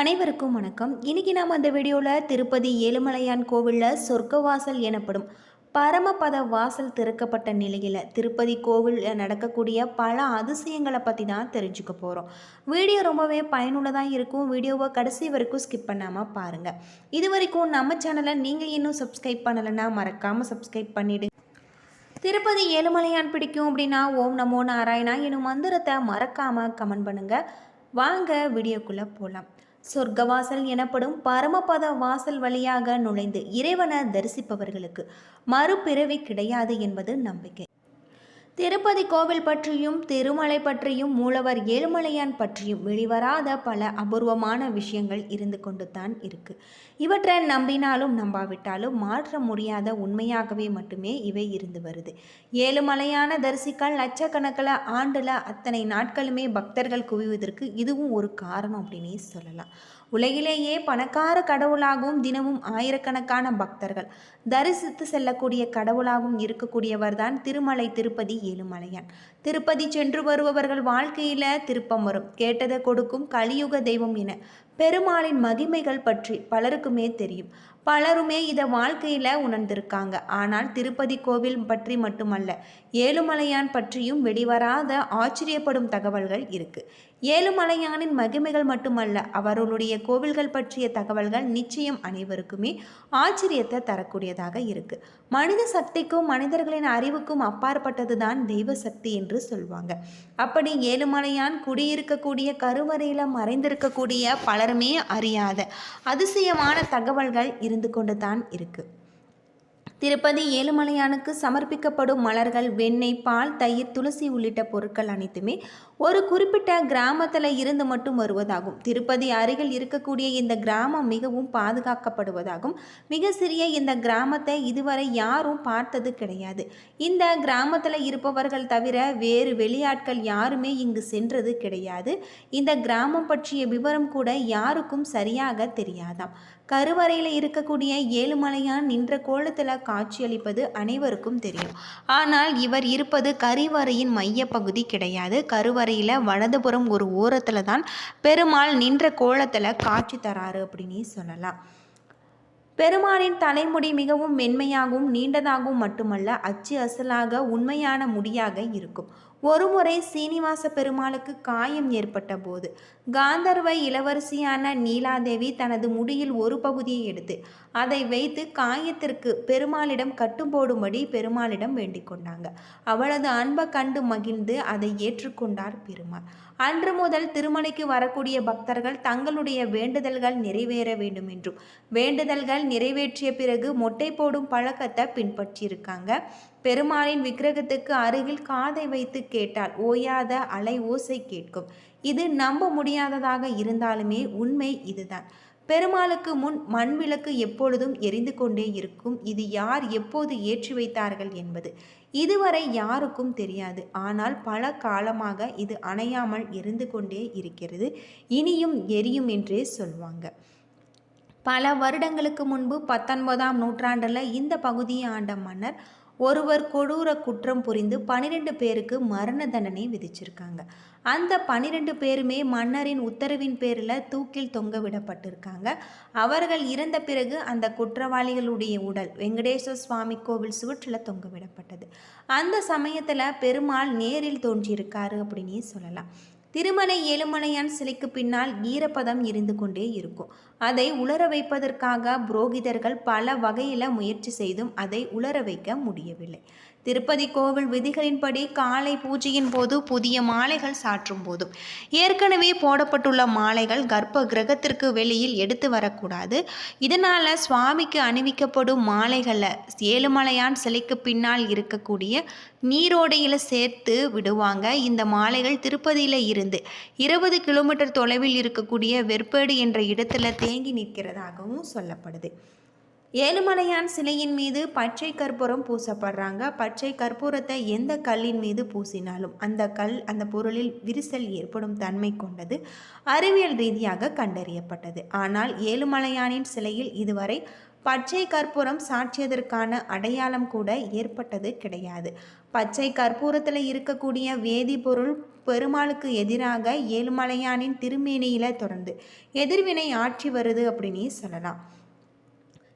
அனைவருக்கும் வணக்கம். இன்னைக்கு நாம் அந்த வீடியோவில் திருப்பதி ஏழுமலையான் கோவிலில் சொர்க்கவாசல் எனப்படும் பரமபத வாசல் திறக்கப்பட்ட நிலையில் திருப்பதி கோவிலில் நடக்கக்கூடிய பல அதிசயங்களை பற்றி தான் தெரிஞ்சுக்க போகிறோம் வீடியோ ரொம்பவே பயனுள்ளதாக இருக்கும். வீடியோவை கடைசி வரைக்கும் ஸ்கிப் பண்ணாமல் பாருங்கள் இது வரைக்கும் நம்ம சேனலை நீங்கள் இன்னும் சப்ஸ்கிரைப் பண்ணலைன்னா மறக்காமல் சப்ஸ்கிரைப் பண்ணிவிடுங்க திருப்பதி ஏழுமலையான் பிடிக்கும் அப்படின்னா ஓம் நமோ நாராயணா எனும் மந்திரத்தை மறக்காமல் கமெண்ட் பண்ணுங்கள் வாங்க வீடியோக்குள்ளே போகலாம் சொர்க்கவாசல் எனப்படும் பரமபத வாசல் வழியாக நுழைந்து இறைவனை தரிசிப்பவர்களுக்கு மறுபிறவி கிடையாது என்பது நம்பிக்கை. திருப்பதி கோவில் பற்றியும் திருமலை பற்றியும் மூலவர் ஏழுமலையான் பற்றியும் வெளிவராத பல அபூர்வமான விஷயங்கள் இருந்து கொண்டு தான் இருக்கு. இவற்றை நம்பினாலும் நம்பாவிட்டாலும் மாற்ற முடியாத உண்மையாகவே மட்டுமே இவை இருந்து வருது. ஏழுமலையான தரிசிக்கால் லட்சக்கணக்கில் ஆண்டில் அத்தனை நாட்களுமே பக்தர்கள் குவிவதற்கு இதுவும் ஒரு காரணம் அப்படின்னே சொல்லலாம். உலகிலேயே பணக்கார கடவுளாகவும் தினமும் ஆயிரக்கணக்கான பக்தர்கள். தரிசித்து செல்லக்கூடிய கடவுளாகவும் இருக்கக்கூடியவர் தான் திருமலை திருப்பதி ஏழுமலையான். திருப்பதி சென்று வருபவர்கள் வாழ்க்கையில திருப்பம் வரும். கேட்டதை கொடுக்கும் கலியுக தெய்வம் என. பெருமாளின் மகிமைகள் பற்றி பலருக்குமே தெரியும். பலருமே இதை வாழ்க்கையில் உணர்ந்திருக்காங்க. ஆனால் திருப்பதி கோவில் பற்றி மட்டுமல்ல ஏழுமலையான் பற்றியும் வெளிவராத ஆச்சரியப்படும் தகவல்கள் இருக்குது ஏழுமலையானின் மகிமைகள் மட்டுமல்ல அவர்களுடைய கோவில்கள் பற்றிய தகவல்கள் நிச்சயம் அனைவருக்குமே ஆச்சரியத்தை தரக்கூடியதாக இருக்குது மனித சக்திக்கும் மனிதர்களின் அறிவுக்கும் அப்பாற்பட்டது தான் தெய்வ சக்தி என்று சொல்வாங்க. அப்படி ஏழுமலையான் குடியிருக்கக்கூடிய கருவறையில் மறைந்திருக்கக்கூடிய யாருமே அறியாத அதிசயமான தகவல்கள் இருந்து கொண்டு தான் இருக்கு. திருப்பதி ஏழுமலையானுக்கு சமர்ப்பிக்கப்படும் மலர்கள் வெண்ணெய் பால் தயிர் துளசி உள்ளிட்ட பொருட்கள் அனைத்துமே ஒரு குறிப்பிட்ட கிராமத்தில் இருந்து மட்டும் வருவதாகும். திருப்பதி அருகில் இருக்கக்கூடிய இந்த கிராமம் மிகவும் பாதுகாக்கப்படுவதாகும். மிக சிறிய இந்த கிராமத்தை இதுவரை யாரும் பார்த்தது கிடையாது. இந்த கிராமத்தில் இருப்பவர்கள் தவிர வேறு வெளியாட்கள் யாருமே இங்கு சென்றது கிடையாது. இந்த கிராமம் பற்றிய விவரம் கூட யாருக்கும் சரியாக தெரியாதாம். கருவறையில் இருக்கக்கூடிய ஏழுமலையான் நின்ற கோலத்தில் காட்சியளிப்பது அனைவருக்கும் தெரியும். ஆனால் இவர் இருப்பது கருவறையின் மையப்பகுதி கிடையாது. கருவறையில் வலதுபுறம் ஒரு ஓரத்தில் தான் பெருமாள் நின்ற கோலத்தில் காட்சி தராரு அப்படின்னு சொல்லலாம். பெருமாளின் தலைமுடி மிகவும் மென்மையாகவும் நீண்டதாகவும் மட்டுமல்ல அச்சு அசலாக உண்மையான முடியாக இருக்கும். ஒருமுறை சீனிவாச பெருமாளுக்கு காயம் ஏற்பட்ட போது காந்தர்வ இளவரசியான நீலாதேவி தனது முடியில் ஒரு பகுதியை எடுத்து அதை வைத்து காயத்திற்கு பெருமாளிடம் கட்டுப்போடும்படி பெருமாளிடம் வேண்டிக் கொண்டாங்க. அவளது அன்பை கண்டு மகிழ்ந்து அதை ஏற்றுக்கொண்டார் பெருமாள். அன்று முதல் திருமலைக்கு வரக்கூடிய பக்தர்கள் தங்களுடைய வேண்டுதல்கள் நிறைவேற வேண்டும் என்றும் வேண்டுதல்கள் நிறைவேற்றிய பிறகு மொட்டை போடும் பழக்கத்தை பின்பற்றியிருக்காங்க. பெருமாளின் விக்கிரகத்துக்கு அருகில் காதை வைத்து கேட்டால் ஓயாத அலை ஓசை கேட்கும். இது நம்ப முடியாததாக இருந்தாலுமே உண்மை இதுதான். பெருமாளுக்கு முன் மண் விளக்கு எப்பொழுதும் எரிந்து கொண்டே இருக்கும். இது யார் எப்போது ஏற்றி வைத்தார்கள் என்பது. இதுவரை யாருக்கும் தெரியாது. ஆனால் பல காலமாக இது அணையாமல் எரிந்து கொண்டே இருக்கிறது. இனியும் எரியும் என்றே சொல்வாங்க. பல வருடங்களுக்கு முன்பு பத்தொன்பதாம் நூற்றாண்டில் இந்த பகுதியை ஆண்ட மன்னர் ஒருவர் கொடூர குற்றம் புரிந்து பனிரெண்டு பேருக்கு மரண தண்டனை விதிச்சிருக்காங்க. அந்த பனிரெண்டு பேருமே மன்னரின் உத்தரவின் பேரில் தூக்கில் தொங்க விடப்பட்டிருக்காங்க. அவர்கள் இறந்த பிறகு அந்த குற்றவாளிகளுடைய உடல் வெங்கடேஸ்வர சுவாமி கோவில் சுவற்றில் தொங்க விடப்பட்டது. அந்த சமயத்தில் பெருமாள் நேரில் தோன்றியிருக்காரு அப்படின்னு சொல்லலாம். திருமலை ஏழுமலையான் சிலைக்கு பின்னால் ஈரப்பதம் இருந்து கொண்டே இருக்கும். அதை உலர வைப்பதற்காக புரோகிதர்கள் பல வகையில் முயற்சி செய்தும் அதை உலர வைக்க முடியவில்லை. திருப்பதி கோவில் விதிகளின்படி காலை பூஜையின் போது புதிய மாலைகள் சாற்றும் போதும். ஏற்கனவே போடப்பட்டுள்ள மாலைகள் கர்ப்ப கிரகத்திற்கு வெளியில் எடுத்து வரக்கூடாது. இதனால் சுவாமிக்கு அணிவிக்கப்படும் மாலைகளை ஏழுமலையான் சிலைக்கு பின்னால் இருக்கக்கூடிய நீரோடையில் சேர்த்து விடுவாங்க. இந்த மாலைகள் திருப்பதியில் இருந்து இருபது கிலோமீட்டர் தொலைவில் இருக்கக்கூடிய வெற்பேடு என்ற இடத்துல தேங்கி நிற்கிறதாகவும் சொல்லப்படுது. ஏழுமலையான் சிலையின் மீது பச்சை கற்பூரம் பூசப்படுறாங்க. பச்சை கற்பூரத்தை எந்த கல்லின் மீது பூசினாலும் அந்த கல் அந்த பொருளில் விரிசல் ஏற்படும் தன்மை கொண்டது அறிவியல் ரீதியாக கண்டறியப்பட்டது. ஆனால் ஏழுமலையானின் சிலையில் இதுவரை பச்சை கற்பூரம் சாட்சியதற்கான அடையாளம் கூட ஏற்பட்டது கிடையாது. பச்சை கற்பூரத்தில் இருக்கக்கூடிய வேதிப்பொருள் பெருமாளுக்கு எதிராக ஏழுமலையானின் திருமேனியில் தொடர்ந்து. எதிர்வினை ஆற்றி வருது அப்படின்னு சொல்லலாம்.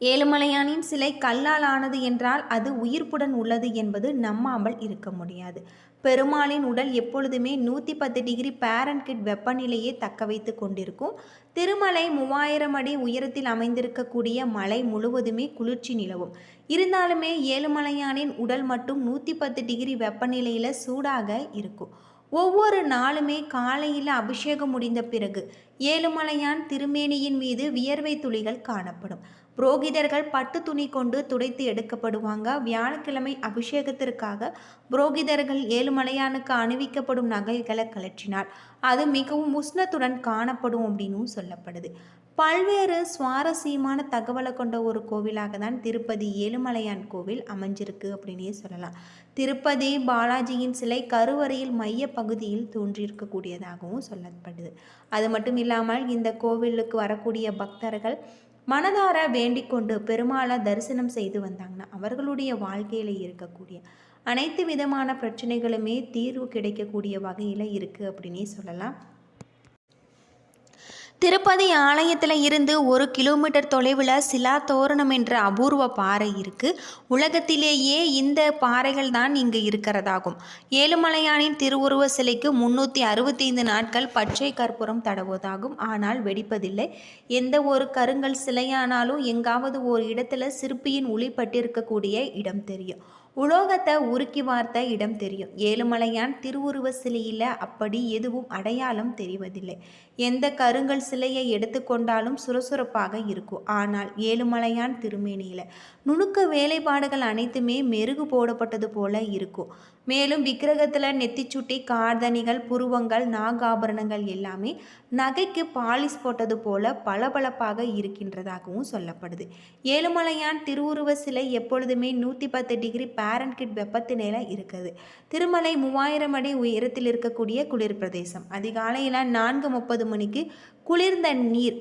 ஏழுமலையானின் சிலை கல்லால் ஆனது என்றால் அது உயிர்ப்புடன் உள்ளது என்பது நம்மாமல் இருக்க முடியாது. பெருமாளின் உடல் எப்பொழுதுமே நூற்றி பத்து டிகிரி பேரன்கிட் வெப்பநிலையை தக்க வைத்து கொண்டிருக்கும். திருமலை மூவாயிரம் அடி உயரத்தில் அமைந்திருக்கக்கூடிய மலை முழுவதுமே குளிர்ச்சி நிலவும். இருந்தாலுமே ஏழுமலையானின் உடல் மட்டும் நூற்றி பத்து டிகிரி வெப்பநிலையில் சூடாக இருக்கும். ஒவ்வொரு நாளுமே காலையில் அபிஷேகம் முடிந்த பிறகு ஏழுமலையான் திருமேனியின் மீது வியர்வை துளிகள் காணப்படும். புரோகிதர்கள் பட்டு துணி கொண்டு துடைத்து எடுக்கப்படுவாங்க. வியாழக்கிழமை அபிஷேகத்திற்காக புரோகிதர்கள் ஏழுமலையானுக்கு அணிவிக்கப்படும் நகைகளை கலற்றினார் அது மிகவும் உஷ்ணத்துடன் காணப்படும் அப்படின்னும் சொல்லப்படுது. பல்வேறு சுவாரஸ்யமான தகவலை கொண்ட ஒரு கோவிலாக தான் திருப்பதி ஏழுமலையான் கோவில் அமைஞ்சிருக்கு அப்படின்னே சொல்லலாம். திருப்பதி பாலாஜியின் சிலை கருவறையில் மைய பகுதியில் தோன்றியிருக்கக்கூடியதாகவும் சொல்லப்படுது. அது மட்டும் இல்லாமல் இந்த கோவிலுக்கு வரக்கூடிய பக்தர்கள் மனதார வேண்டிக் கொண்டு பெருமாளை தரிசனம் செய்து வந்தாங்கன்னா அவர்களுடைய வாழ்க்கையில் இருக்கக்கூடிய அனைத்து விதமான பிரச்சனைகளுமே தீர்வு கிடைக்கக்கூடிய வகையில் இருக்குது அப்படின்னே சொல்லலாம். திருப்பதி ஆலயத்தில் இருந்து ஒரு கிலோமீட்டர் தொலைவில் சிலா தோரணம் என்ற அபூர்வ பாறை இருக்குது உலகத்திலேயே இந்த பாறைகள் தான் இங்கு இருக்கிறதாகும். ஏழுமலையானின் திருவுருவ சிலைக்கு முன்னூற்றி அறுபத்தைந்து நாட்கள் பச்சை கற்பூரம் தடவுவதாகும். ஆனால் வெடிப்பதில்லை. எந்த ஒரு கருங்கல் சிலையானாலும் எங்காவது ஒரு இடத்துல சிற்பியின் ஒளிப்பட்டிருக்கக்கூடிய இடம் தெரியும். உலோகத்தை உருக்கி வார்த்த இடம் தெரியும். ஏழுமலையான் திருவுருவ சிலையில் அப்படி எதுவும் அடையாளம் தெரிவதில்லை. எந்த கருங்கல் சிலையை எடுத்துக்கொண்டாலும் சுறுசுறுப்பாக இருக்கும். ஆனால் ஏழுமலையான் திருமேனியில் நுணுக்க வேலைப்பாடுகள் அனைத்துமே மெருகு போடப்பட்டது போல இருக்கும். மேலும் விக்கிரகத்தில் நெத்திச்சுட்டி கார்தனிகள் புருவங்கள் நாகாபரணங்கள் எல்லாமே நகைக்கு பாலிஸ் போட்டது போல பளபளப்பாக இருக்கின்றதாகவும் சொல்லப்படுது. ஏழுமலையான் திருவுருவ சிலை எப்பொழுதுமே நூற்றி பத்து டிகிரி பேரன்கிட் வெப்பத்தினையில் இருக்குது. திருமலை மூவாயிரம் அடி உயரத்தில் இருக்கக்கூடிய குளிர் பிரதேசம் அதிகாலையில் நான்கு முப்பது மணிக்கு குளிர்ந்த நீர்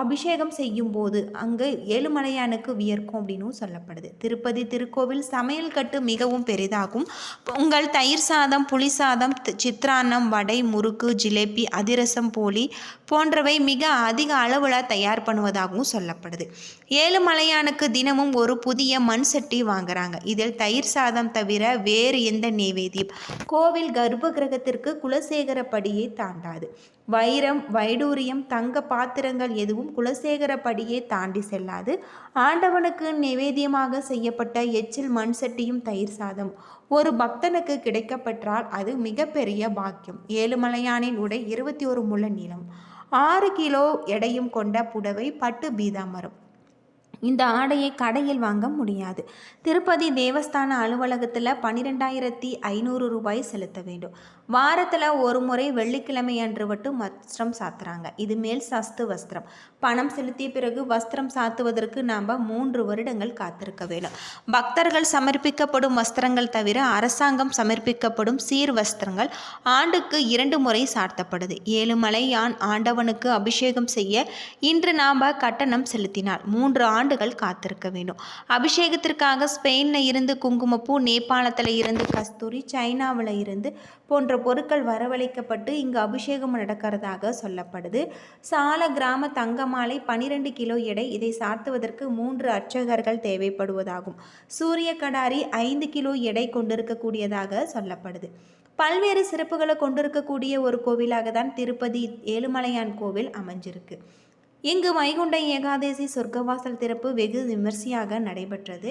அபிஷேகம் செய்யும் போது அங்கே ஏழுமலையானுக்கு வியர்க்கும் அப்படின்னும் சொல்லப்படுது. திருப்பதி திருக்கோவில் சமையல் கட்டு மிகவும் பெரிதாகும். பொங்கல் தயிர் சாதம் புளி சாதம் சித்ரான்னம் வடை முறுக்கு ஜிலேபி அதிரசம் போலி போன்றவை மிக அதிக அளவில் தயார் பண்ணுவதாகவும் சொல்லப்படுது. ஏழுமலையானுக்கு தினமும் ஒரு புதிய மண் சட்டி வாங்குறாங்க. இதில் தயிர் சாதம் தவிர வேறு எந்த நைவேத்தியம் கோவில் கர்ப்ப கிரகத்திற்கு குலசேகரப்படியை தாண்டாது. வைரம் வைடூரியம் தங்க பாத்திரங்கள் எதுவும் குலசேகரப்படியே தாண்டி செல்லாது. ஆண்டவனுக்கு நிவேதியமாக செய்யப்பட்ட எச்சில் மண் சட்டியும் தயிர் சாதம். ஒரு பக்தனுக்கு கிடைக்கப்பெற்றால் அது மிகப்பெரிய பாக்கியம். ஏழுமலையானின் உடை இருபத்தி ஒரு முள்ள நீளம். ஆறு கிலோ எடையும் கொண்ட புடவை பட்டு பீதாமரம் இந்த ஆடையை கடையில் வாங்க முடியாது. திருப்பதி தேவஸ்தான அலுவலகத்தில் பன்னிரெண்டாயிரத்தி ஐநூறு ரூபாய் செலுத்த வேண்டும். வாரத்தில் ஒரு முறை வெள்ளிக்கிழமை அன்று மட்டும் வஸ்திரம் சாத்துறாங்க. இது மேல் சஸ்து வஸ்திரம். பணம் செலுத்திய பிறகு வஸ்திரம் சாத்துவதற்கு நாம் மூன்று வருடங்கள் காத்திருக்க வேண்டும். பக்தர்கள் சமர்ப்பிக்கப்படும் வஸ்திரங்கள் தவிர அரசாங்கம் சமர்ப்பிக்கப்படும் சீர் வஸ்திரங்கள் ஆண்டுக்கு இரண்டு முறை சார்த்தப்படுது ஏழுமலை யான் ஆண்டவனுக்கு அபிஷேகம் செய்ய இன்று நாம் கட்டணம் செலுத்தினால் மூன்று ஆண்டுகள் காத்திருக்க வேண்டும். அபிஷேகத்திற்காக ஸ்பெயினில் இருந்து குங்குமப்பூ நேபாளத்தில் இருந்து கஸ்தூரி சைனாவில் இருந்து போன்ற பொருட்கள் வரவழைக்கப்பட்டு இங்கு அபிஷேகம் நடக்கிறதாக சொல்லப்படுது. சால கிராம தங்கமாலை பனிரெண்டு கிலோ எடை. இதை சாத்துவதற்கு மூன்று அர்ச்சகர்கள் தேவைப்படுவதாகும். சூரிய கடாரி ஐந்து கிலோ எடை கொண்டிருக்கக்கூடியதாக சொல்லப்படுது. பல்வேறு சிறப்புகளை கொண்டிருக்கக்கூடிய ஒரு கோவிலாக தான் திருப்பதி ஏழுமலையான் கோவில் அமைஞ்சிருக்கு. இங்கு வைகுண்ட ஏகாதசி சொர்க்கவாசல் திறப்பு வெகு விமர்சையாக நடைபெற்றது.